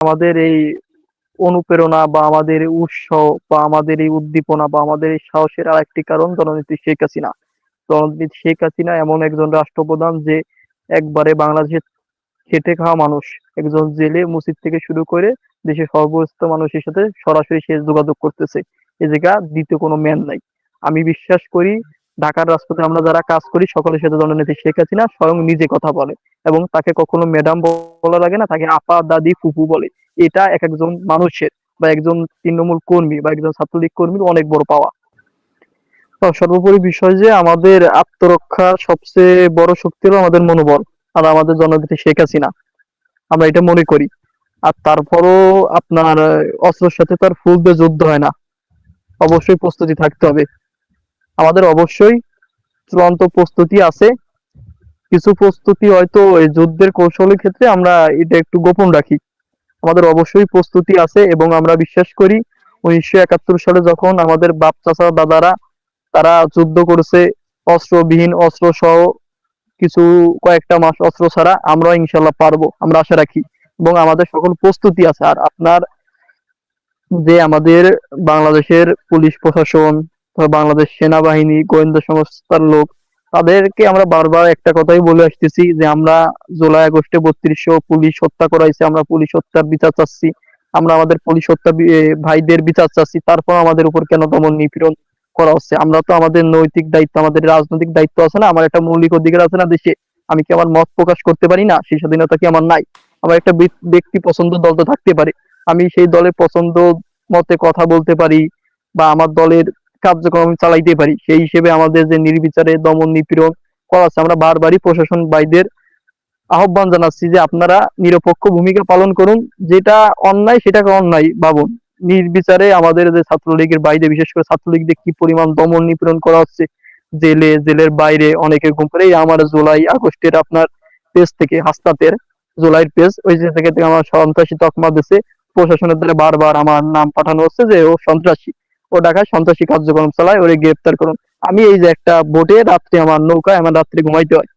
আমাদের এই অনুপ্রেরণা বা আমাদের উৎসাহ বা আমাদের এই উদ্দীপনা বা আমাদের এই সাহসের আর একটি কারণ জননীতি শেখ হাসিনা। জননীতি শেখ হাসিনা এমন একজন রাষ্ট্রপ্রধান যে একবারে বাংলাদেশের খেটে খাওয়া মানুষ। একজন জেলে মসজিদ থেকে শুরু করে দেশের সর্বস্ত মানুষের সাথে সরাসরি সে যোগাযোগ করতেছে। এ জায়গা দ্বিতীয় কোনো ম্যান নাই। আমি বিশ্বাস করি ঢাকার রাজপথে আমরা যারা কাজ করি, সকলের সাথে জননীতি শেখ হাসিনা স্বয়ং নিজে কথা বলে। এবং তাকে কখনো ম্যাডাম বলা লাগে না, তাকে আপা, দাদি ফুপু বলে। এটা এক একজন মানুষের বা একজন তৃণমূল কর্মী বা একজন ছাত্রলীগ কর্মীর অনেক বড় পাওয়া। সর্বোপরি বিষয় যে আমাদের আত্মরক্ষার সবচেয়ে বড় শক্তি হলো আমাদের মনোবল, আর আমাদের জননেত্রী শেখ হাসিনা। আমরা এটা মনে করি। আর তারপরও আপনার অস্ত্রের সাথে তার ফুল দিয়ে যুদ্ধ হয় না। অবশ্যই প্রস্তুতি থাকতে হবে। আমাদের অবশ্যই চূড়ান্ত প্রস্তুতি আছে। কিছু প্রস্তুতি হয়তো এই যুদ্ধের কৌশলের ক্ষেত্রে আমরা এটা একটু গোপন রাখি। আমাদের অবশ্যই প্রস্তুতি আছে এবং আমরা বিশ্বাস করি উনিশশো একাত্তর সালে যখন আমাদের বাপ, চাচা, দাদারা তারা যুদ্ধ করেছে, অস্ত্রবিহীন অস্ত্র সহ কিছু কয়েকটা মাস অস্ত্র ছাড়া আমরা ইনশাল্লাহ পারব, আমরা আশা রাখি। এবং আমাদের সকল প্রস্তুতি আছে। আর আপনার যে আমাদের বাংলাদেশের পুলিশ প্রশাসন বাংলাদেশ সেনাবাহিনী, গোয়েন্দা সংস্থার লোক তাদেরকে আমরা বারবার একটা কথাই বলে আসতেছি যে, আমরা জুলাই, আগস্টে বত্রিশশো পুলিশ হত্যা করাইছে, আমরা পুলিশ হত্যার বিচার চাচ্ছি, আমরা আমাদের পুলিশ হত্যা ভাইদের বিচার চাচ্ছি, তারপর আমাদের উপর কেন দমন নিপীড়ন করা হচ্ছে? আমরা তো আমাদের নৈতিক দায়িত্ব, আমাদের রাজনৈতিক দায়িত্ব আছে না? আমার একটা মৌলিক অধিকার আছে না দেশে? আমি কি আমার মত প্রকাশ করতে পারি না? সেই স্বাধীনতা কি আমার নাই? আমার একটা ব্যক্তি পছন্দ দল তো থাকতে পারে। আমি সেই দলের পছন্দ মতে কথা বলতে পারি বা আমার দলের কার্যক্রম চালাইতে পারি। সেই হিসেবে আমাদের যে নির্বিচারে দমন নিপীড়ন করা আছে, আমরা বারবারই প্রশাসন বাইদের আহ্বান জানাচ্ছি যে আপনারা নিরপেক্ষ ভূমিকা পালন করুন। যেটা অন্যায়, সেটাকে অন্যায় ভাবুন। নির্বিচারে আমাদের যে ছাত্রলীগের বাইরে, বিশেষ করে ছাত্রলীগদের কি পরিমাণ দমন নিপীড়ন করা হচ্ছে, জেলে, জেলের বাইরে অনেকে ঘুম করে আমার জুলাই আগস্টের আপনার পেজ থেকে হাস্তাতের জুলাইয়ের পেজ ওই থেকে আমার সন্ত্রাসী তকমা দিছে। প্রশাসনের দ্বারা বারবার আমার নাম পাঠানো হচ্ছে যে ও সন্ত্রাসী। ও ঢাকায় সন্ত্রাসী কার্যক্রম চালায়, ওরে গ্রেপ্তার করুন। আমি এই যে একটা বোটে রাত্রে আমার নৌকায়, আমার রাত্রে ঘুমাইতে হয়।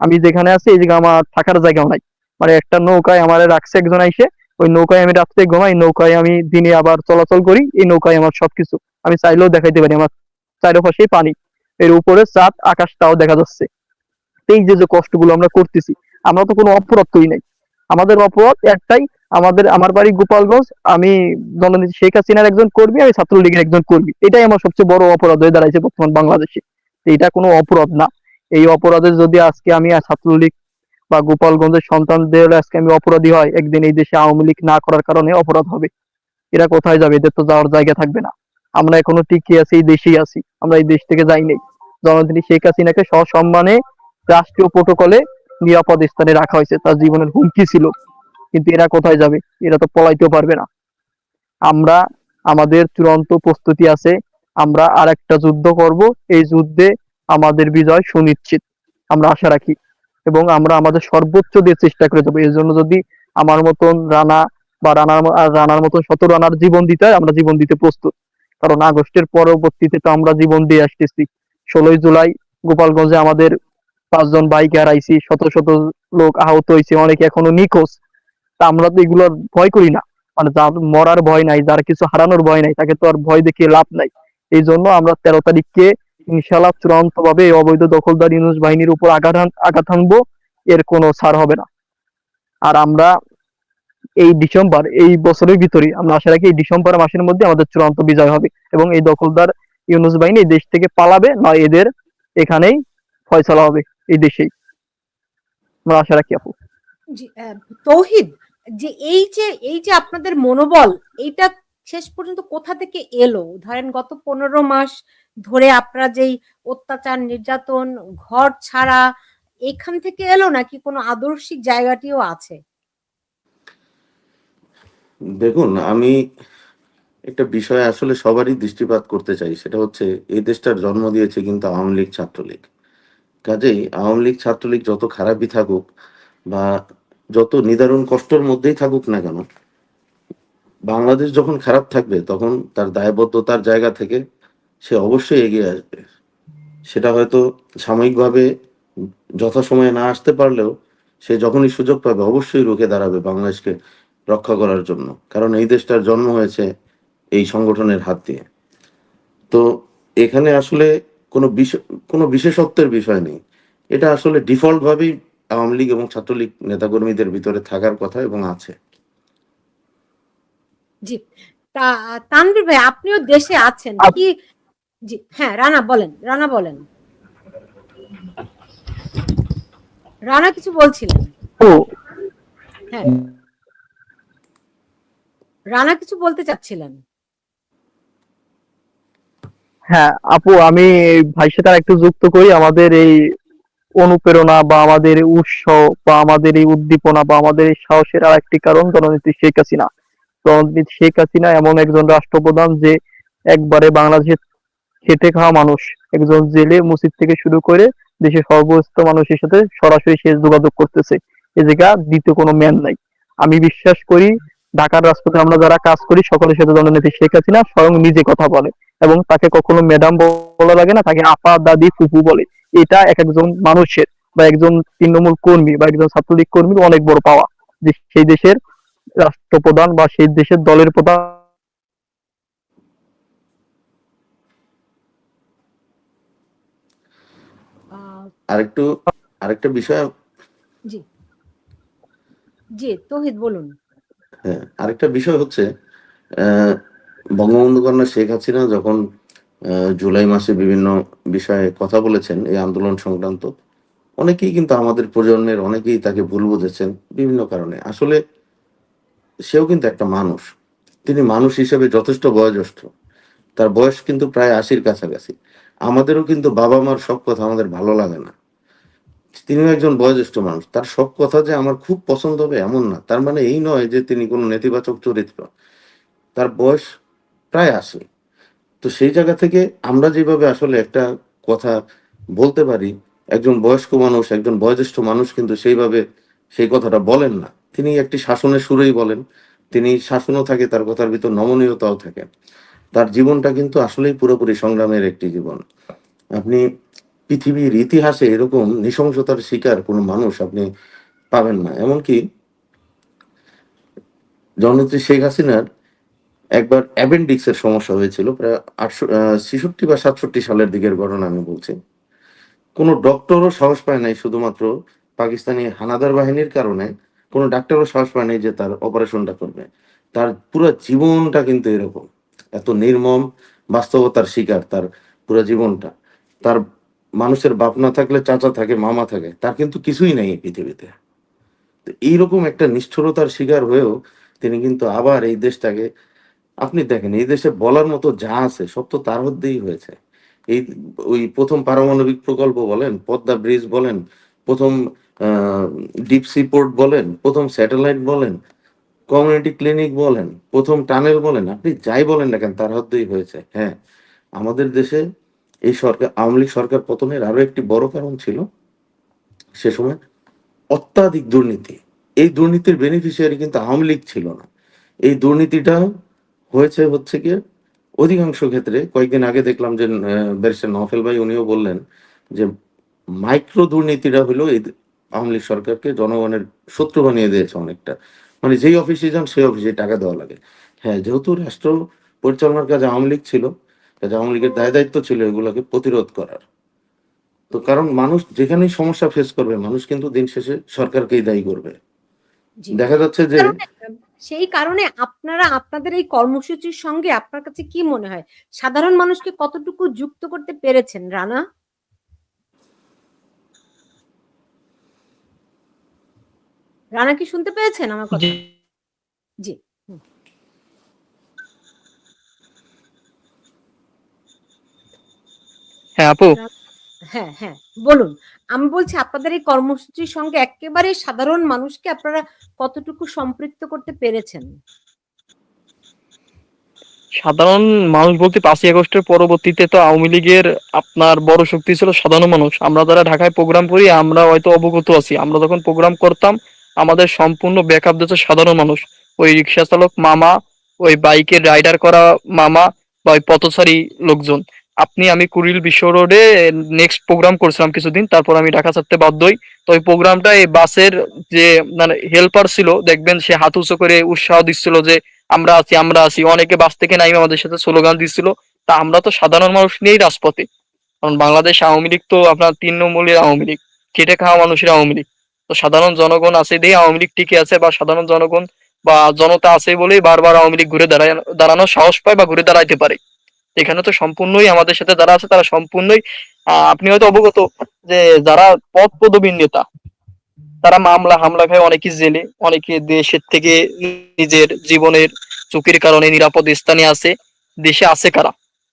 আমি যেখানে আছি, এই জায়গা আমার থাকার জায়গাও নাই। মানে একটা নৌকায় আমার রাখছে একজন আইসে, ওই নৌকায় আমি রাত্রে ঘুমাই, নৌকায় আমি দিনে আবার চলাচল করি, এই নৌকায় আমার সবকিছু। আমি চাইলেও দেখাইতে পারি, আমার চারপাশেই পানি। এর উপরে চাঁদ, আকাশটাও দেখা যাচ্ছে। এই যে যে কষ্টগুলো আমরা করতেছি, আমরা তো কোনো অপরাধ করি নাই। আমাদের অপরাধ একটাই আমাদের, আমার বাড়ি গোপালগঞ্জ, আমি জননীতি শেখ হাসিনার একজন কর্মী, আমি ছাত্রলীগের একজন কর্মী। এটাই আমার সবচেয়ে বড় অপরাধ হয়ে দাঁড়াইছে বর্তমান বাংলাদেশে। এটা কোনো অপরাধ না। এই অপরাধে যদি আজকে আমি ছাত্রলীগ বা গোপালগঞ্জের সন্তান সন্তানদের আজকে আমি অপরাধী হয়, একদিন এই দেশে আওয়ামী লীগ না করার কারণে অপরাধ হবে। এরা কোথায় যাবে? এদের তো যাওয়ার জায়গা থাকবে না। আমরা এখনও টিকে আছি, এই দেশেই আছি। আমরা এই দেশ থেকে যাই নেই। জনদিনী শেখ হাসিনাকে সসম্মানে রাষ্ট্রীয় প্রোটোকলে নিরাপদ স্থানে রাখা হয়েছে। তার জীবনের হুমকি ছিল। কিন্তু এরা কোথায় যাবে? এরা তো পলাইতেও পারবে না। আমরা, আমাদের চূড়ান্ত প্রস্তুতি আছে, আমরা আর একটা যুদ্ধ করব। এই যুদ্ধে আমাদের বিজয় সুনিশ্চিত। আমরা আশা রাখি। এবং আমরা আমাদের সর্বোচ্চ দিয়ে চেষ্টা করে যাব। এর জন্য যদি আমার মতন রানা বা রানার রানার মতন শত রানার জীবন দিতে হয়, আমরা জীবন দিতে প্রস্তুত। কারণ আগস্টের পরবর্তীতে তো আমরা জীবন দিয়ে আসতেছি। ষোলোই জুলাই গোপালগঞ্জে আমাদের পাঁচজন বাইক হারাইছি, শত শত লোক আহত হয়েছে, অনেকে এখনও নিখোঁজ। তা আমরা তো এগুলোর ভয় করি না। মানে যার মরার ভয় নাই, যার কিছু হারানোর ভয় নাই, তাকে তো আর ভয় দেখিয়ে লাভ নাই। এই জন্য আমরা তেরো তারিখকে ইনশাল্লাহ চূড়ান্ত ভাবে অবৈধ দখলদার ইউনুস বাহিনীর উপর আঘাত আঘাত হানবো, এর কোনো ছাড় হবে না। আর আমরা এই ডিসেম্বর, এই বছরের ভিতরে, আমরা আশা রাখি এই ডিসেম্বর মাসের মধ্যে আমাদের চূড়ান্ত বিজয় হবে এবং এই দখলদার ইউনুস বাহিনী দেশ থেকে পালাবে নয় এদের এখানেই ফয়সলা হবে এই দেশেই। আমরা আশা রাখি আপু। তৌহিদ যে এই যে এই যে আপনাদের মনোবল, এইটা শেষ পর্যন্ত কোথা থেকে এলো? ধরেন গত পনেরো মাস ধরে আপনারা যেই অত্যাচার, নির্যাতন, ঘর ছাড়া এখান থেকে এলো নাকি কোনো আদর্শিক জায়গাটিও আছে? দেখুন, আমি একটা বিষয় আসলে সবারই দৃষ্টিপাত করতে চাই, সেটা হচ্ছে এই দেশটার জন্ম দিয়েছে কিন্তু আওয়ামী লীগ ছাত্রলীগ। কাজেই আওয়ামী লীগ ছাত্রলীগ যত খারাপই থাকুক বা যত নিদারুণ কষ্টের মধ্যেই থাকুক না কেন, বাংলাদেশ যখন খারাপ থাকবে, তখন তার দায়বদ্ধতার জায়গা থেকে সে অবশ্যই এগিয়ে আসবে। সেটা হয়তো সাময়িকভাবে যথাসময়ে না আসতে পারলেও সে যখনই সুযোগ পাবে, অবশ্যই রুখে দাঁড়াবে বাংলাদেশকে রক্ষা করার জন্য। কারণ এই দেশটার জন্ম হয়েছে এই সংগঠনের হাত দিয়ে। তো এখানে আসলে কোনো বিশেষ কোনো বিশেষত্বের বিষয় নেই। এটা আসলে ডিফল্ট ভাবেই আওয়ামী লীগ এবং ছাত্রলীগ নেতাকর্মীদের ভিতরে থাকার কথা এবং আছে। জি তা তানভীর ভাই আপনিও দেশে আছেন কি জি হ্যাঁ রানা বলেন রানা বলেন। রানা কিছু বলছিলেন? ও। হ্যাঁ। রানা কিছু বলতে চাচ্ছিলেন? হ্যাঁ আপু আমি ভাইয়ের সাথে আর একটু যুক্ত করি। আমাদের এই অনুপ্রেরণা বা আমাদের এই উৎসাহ বা আমাদের এই উদ্দীপনা বা আমাদের এই সাহসের আর একটি কারণ জননেত্রী শেখ হাসিনা। জননেত্রী শেখ হাসিনা এমন একজন রাষ্ট্রপ্রধান যে একবারে বাংলাদেশের খেটে খাওয়া মানুষ। একজন জেলে মসজিদ থেকে শুরু করে দেশের সর্বস্ত মানুষের সাথে সরাসরি শেষ যোগাযোগ করতেছে। এ জায়গা দ্বিতীয় কোনো ম্যান নাই। আমি বিশ্বাস করি ঢাকার রাজপথে আমরা যারা কাজ করি, সকলের সাথে জননেত্রী শেখ হাসিনা স্বয়ং নিজে কথা বলে এবং তাকে কখনো ম্যাডাম বলা লাগে না, তাকে আপা, দাদি ফুপু বলে। এটা এক একজন মানুষের বা একজন তৃণমূল কর্মী বা একজন ছাত্রলীগ কর্মীর অনেক বড় পাওয়া। যে সেই দেশের রাষ্ট্রপ্রধান বা সেই দেশের দলের প্রধান আরেকটু আরেকটা বিষয় জি। জি তৌহিদ বলুন। হ্যাঁ আরেকটা বিষয় হচ্ছে আহ, বঙ্গবন্ধু কন্যা শেখ হাসিনা যখন জুলাই মাসে বিভিন্ন বিষয়ে কথা বলেছেন এই আন্দোলন সংক্রান্ত। অনেকেই কিন্তু আমাদের প্রজন্মের, অনেকেই তাকে ভুল বুঝেছেন বিভিন্ন কারণে। আসলে সেও কিন্তু একটা মানুষ। তিনি মানুষ হিসেবে যথেষ্ট বয়োজ্যেষ্ঠ। তার বয়স কিন্তু প্রায় আশির কাছাকাছি। আমাদেরও কিন্তু বাবা মার সব কথা আমাদের ভালো লাগে না। তিনিও একজন বয়োজ্যেষ্ঠ মানুষ। তার সব কথা যে আমার খুব পছন্দ হবে এমন না। তার মানে এই নয় যে তিনি কোনো নেতিবাচক চরিত্র। তার বয়স প্রায় আশি। তো সেই জায়গা থেকে আমরা যেভাবে আসলে একটা কথা বলতে পারি, একজন বয়স্ক মানুষ, একজন বয়োজ্যেষ্ঠ মানুষ কিন্তু সেইভাবে সেই কথাটা বলেন না। তিনি একটি শাসনের সুরেই বলেন, তিনি শাসনও থাকে, তার কথার ভিতর নমনীয়তাও থাকে। তার জীবনটা কিন্তু আসলেই পুরোপুরি সংগ্রামের একটি জীবন। আপনি পৃথিবীর ইতিহাসে এরকম নৃশংসতার শিকার কোনো মানুষ আপনি পাবেন না। এমনকি জননেত্রী শেখ হাসিনার একবার অ্যাপেন্ডিক্স এর সমস্যা হয়েছিল, প্রায় আটশো ছেষট্টি বা সাতষট্টি সালের দিকের ঘটনা আমি বলছি। কোনো ডক্টরও সাহস পায় নাই শুধুমাত্র পাকিস্তানি হানাদার বাহিনীর কারণে, কোনো ডাক্তারও সাহস পায় নাই যে তার অপারেশনটা করবে। তার পুরো জীবনটা কিন্তু এরকম। এত নির্মম বাস্তবতার শিকার তার পুরো জীবনটা। তার মানুষের বাপ না থাকলে চাচা থাকে, মামা থাকে, তার কিন্তু কিছুই নেই পৃথিবীতে। তো এইরকম একটা নিষ্ঠুরতার শিকার হয়েও তিনি কিন্তু আবার এই দেশটাকে আপনি দেখেন, এই দেশে বলার মতো যা আছে, সব তো তার মধ্যেই হয়েছে। এই ওই প্রথম পারমাণবিক প্রকল্প বলেন, পদ্মা ব্রিজ বলেন, প্রথম ডিপ সি পোর্ট বলেন, প্রথম স্যাটেলাইট বলেন কমিউনিটি ক্লিনিক বলেন, প্রথম টানেল বলেন, আপনি যাই বলেন না কেন, তার মধ্যেই হয়েছে। হ্যাঁ আমাদের দেশে এই সরকার, আওয়ামী লীগ সরকার পতনের আরও একটি বড় কারণ ছিল, সে সময় অত্যাধিক দুর্নীতি। এই দুর্নীতির বেনিফিশিয়ারি কিন্তু আওয়ামী লীগ ছিল না। এই দুর্নীতিটা হয়েছে হচ্ছে কি অধিকাংশ ক্ষেত্রে কয়েকদিন আগে দেখলাম যে ব্যারিস্টার নফেল ভাই উনিও বললেন যে মাইক্রো দুর্নীতিটা হলো এই আওয়ামী লীগ সরকারকে জনগণের শত্রু বানিয়ে দিয়েছে অনেকটা। মানে যেই অফিসে যান সেই অফিসে টাকা দেওয়া লাগে। হ্যাঁ যেহেতু রাষ্ট্র পরিচালনার কাজে আওয়ামী লীগ ছিল কাজে আওয়ামী লীগের দায় দায়িত্ব ছিল এগুলোকে প্রতিরোধ করার। তো কারণ মানুষ যেখানেই সমস্যা ফেস করবে মানুষ কিন্তু দিন শেষে সরকারকেই দায়ী করবে। দেখা যাচ্ছে যে সেই কারণে আপনারা আপনাদের এই কর্মসূচির সঙ্গে আপনার কাছে কি মনে হয়? সাধারণ মানুষকে কতটুকু যুক্ত করতে পেরেছেন রানা? রানা কি শুনতে পেয়েছেন আমার কথা? জি। হ্যাঁ আপু। হ্যাঁ হ্যাঁ। বলুন, আমি বলছি আপনাদের এই কর্মসূচির সঙ্গে একেবারে সাধারণ মানুষকে আপনারা কতটুকু সম্পৃক্ত করতে পেরেছেন? সাধারণ মানুষ বলতে পাঁচই আগস্টের পরবর্তীতে তো আওয়ামী লীগের আপনার বড় শক্তি ছিল সাধারণ মানুষ। আমরা যারা ঢাকায় প্রোগ্রাম করি, আমরা হয়তো অবগত আছি। আমরা যখন প্রোগ্রাম করতাম, আমাদের সম্পূর্ণ ব্যাকআপ দিত সাধারণ মানুষ। ওই রিক্সা চালক মামা, ওই বাইকের রাইডার করা মামা বা ওই পথচারী লোকজন। আপনি, আমি কুড়িল বিশ্ব রোডে নেক্সট প্রোগ্রাম করছিলাম কিছুদিন, তারপর আমি ঢাকা ছাড়তে বাধ্য হই তো ওই প্রোগ্রামটা এই বাসের যে মানে হেল্পার ছিল, দেখবেন সে হাত উঁচু করে উৎসাহ দিচ্ছিল যে, আমরা আছি আমরা আছি। অনেকে বাস থেকে নাই আমাদের সাথে স্লোগান দিচ্ছিল। তা আমরা তো সাধারণ মানুষ নিয়েই রাজপথে। কারণ বাংলাদেশ আওয়ামী লীগ তো আপনার নম্বরের আওয়ামী লীগ খেটে খাওয়া মানুষের আওয়ামী লীগ। তো সাধারণ জনগণ আছে দিয়ে আওয়ামী লীগ টিকে আছে বা সাধারণ জনগণ বা জনতা আছে বলেই বারবার আওয়ামী লীগ ঘুরে দাঁড়ায়, দাঁড়ানোর সাহস পায় বা ঘুরে দাঁড়াইতে পারে। এখানে তো সম্পূর্ণই আমাদের সাথে যারা আছে তারা সম্পূর্ণই আপনি হয়তো অবগত যে যারা পদ পদবীর নেতা, তারা মামলা, হামলা খায় অনেকে জেলে, অনেকে দেশের থেকে নিজের জীবনের ঝুঁকির কারণে নিরাপদ স্থানে আছে, দেশে আছে কারা?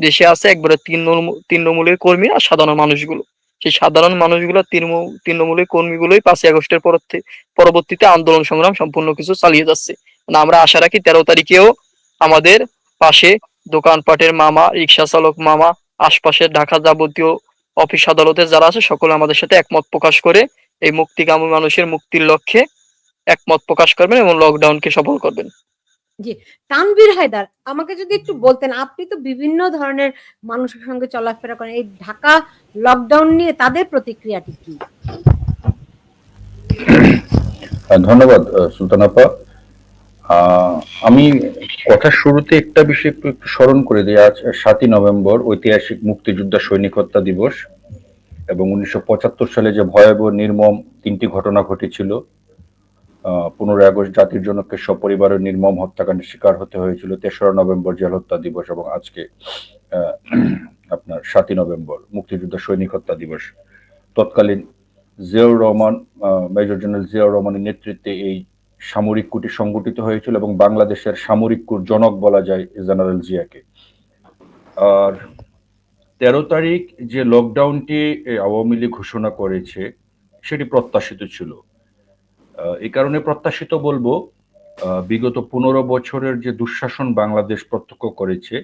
দেশে আছে একবারে তৃণমূল, তৃণমূলের কর্মী আর সাধারণ মানুষগুলো। সেই সাধারণ মানুষগুলো তৃণমূল, তৃণমূলের কর্মীগুলোই পাঁচই আগস্টের পরবর্তী- পরবর্তীতে আন্দোলন সংগ্রাম সম্পূর্ণ কিছু চালিয়ে যাচ্ছে। মানে আমরা আশা রাখি তেরো তারিখেও আমাদের পাশে দোকানপাটের মামা রিক্সা চালক মামা আশপাশের ঢাকা যাবতীয় অফিস আদালতে যারা আছে সকলে আমাদের সাথে একমত প্রকাশ করে এই মুক্তিকামী মানুষের মুক্তির লক্ষ্যে একমত প্রকাশ করবেন এবং লকডাউনকে সফল করবেন। তানভীর হায়দার আমাকে যদি একটু বলতেন আপনি তো বিভিন্ন ধরনের মানুষের সঙ্গে চলাফেরা করেন এই ঢাকা লকডাউন নিয়ে তাদের প্রতিক্রিয়াটি কি? ধন্যবাদ আহ, সুলতান আপা। আহ, আমি কথার শুরুতে একটা বিষয় একটু একটু স্মরণ করে দিই। আজ সাতই নভেম্বর, ঐতিহাসিক মুক্তিযোদ্ধা সৈনিক হত্যা দিবস এবং উনিশশো পঁচাত্তর সালে যে ভয়াবহ নির্মম তিনটি ঘটনা ঘটেছিল পনেরোই আগস্ট জাতির জনককে সপরিবারের নির্মম হত্যাকাণ্ডের শিকার হতে হয়েছিল, তেসরা নভেম্বর জেল হত্যা দিবস এবং আজকে আপনার সাতই নভেম্বর মুক্তিযোদ্ধা সৈনিক হত্যা দিবস। তৎকালীন জিয়াউর রহমান মেজর জেনারেল জিয়াউর রহমানের নেতৃত্বে এই সামরিক কুটি সংগঠিত হয়েছিল এবং বাংলাদেশের সামরিক কুর জনক বলা যায় জেনারেল জিয়াকে। আর তেরো তারিখ যে লকডাউনটি আওয়ামী লীগ ঘোষণা করেছে, সেটি প্রত্যাশিত ছিল। এই কারণে প্রত্যাশিত বলব বিগত পনেরো বছরের যে দুঃশাসন বাংলাদেশ প্রত্যক্ষ করেছে,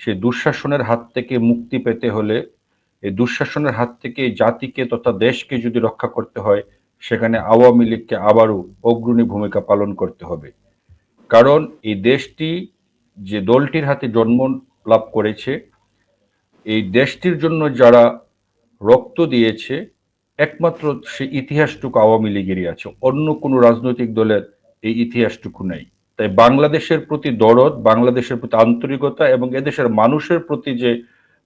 সেই দুঃশাসনের হাত থেকে মুক্তি পেতে হলে, এই দুঃশাসনের হাত থেকে জাতিকে তথা দেশকে যদি রক্ষা করতে হয় সেখানে আওয়ামী লীগকে আবারও অগ্রণী ভূমিকা পালন করতে হবে। কারণ এই দেশটি যে দলটির হাতে জন্ম লাভ করেছে, এই দেশটির জন্য যারা রক্ত দিয়েছে, একমাত্র সে ইতিহাসটুকু আওয়ামী লীগেরই আছে। অন্য কোনো রাজনৈতিক দলের এই ইতিহাসটুকু নেই। তাই বাংলাদেশের প্রতি দরদ, বাংলাদেশের প্রতি আন্তরিকতা এবং এদেশের মানুষের প্রতি যে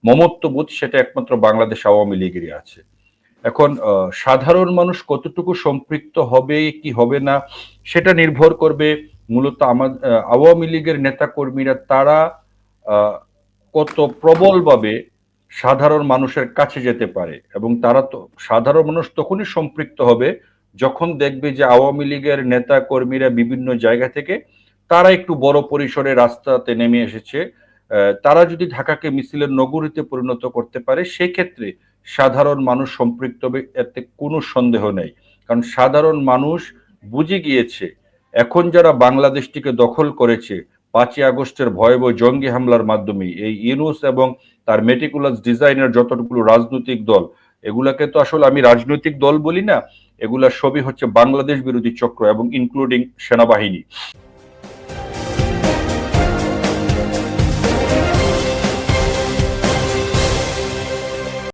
মমত্ববোধ, সেটা একমাত্র বাংলাদেশ আওয়ামী লীগেরই আছে। এখন সাধারণ মানুষ কতটুকু সম্পৃক্ত হবে, কি হবে না, সেটা নির্ভর করবে মূলত আমাদের আওয়ামী লীগের নেতা কর্মীরা তারা কত প্রবলভাবে সাধারণ মানুষের কাছে যেতে পারে। এবং তারা তো, সাধারণ মানুষ তখনই সম্পৃক্ত হবে যখন দেখবে যে আওয়ামী লীগের নেতা কর্মীরা বিভিন্ন জায়গা থেকে তারা একটু বড় পরিসরে রাস্তাতে নেমে এসেছে। তারা যদি ঢাকাকে মিছিলের নগরীতে পরিণত করতে পারে, সেক্ষেত্রে সাধারণ মানুষ সম্পৃক্ত হবে, এতে কোনো সন্দেহ নেই। কারণ সাধারণ মানুষ বুঝে গিয়েছে, এখন যারা বাংলাদেশটিকে দখল করেছে, পাঁচই আগস্টের ভয়াবহ জঙ্গি হামলার মাধ্যমে, এই ইউনুস এবং তার মেটিকুলাস ডিজাইনের যতগুলো রাজনৈতিক দল, এগুলাকে তো আসলে আমি রাজনৈতিক দল বলি না এগুলা সবই হচ্ছে বাংলাদেশ বিরোধী চক্র এবং ইনক্লুডিং সেনাবাহিনী।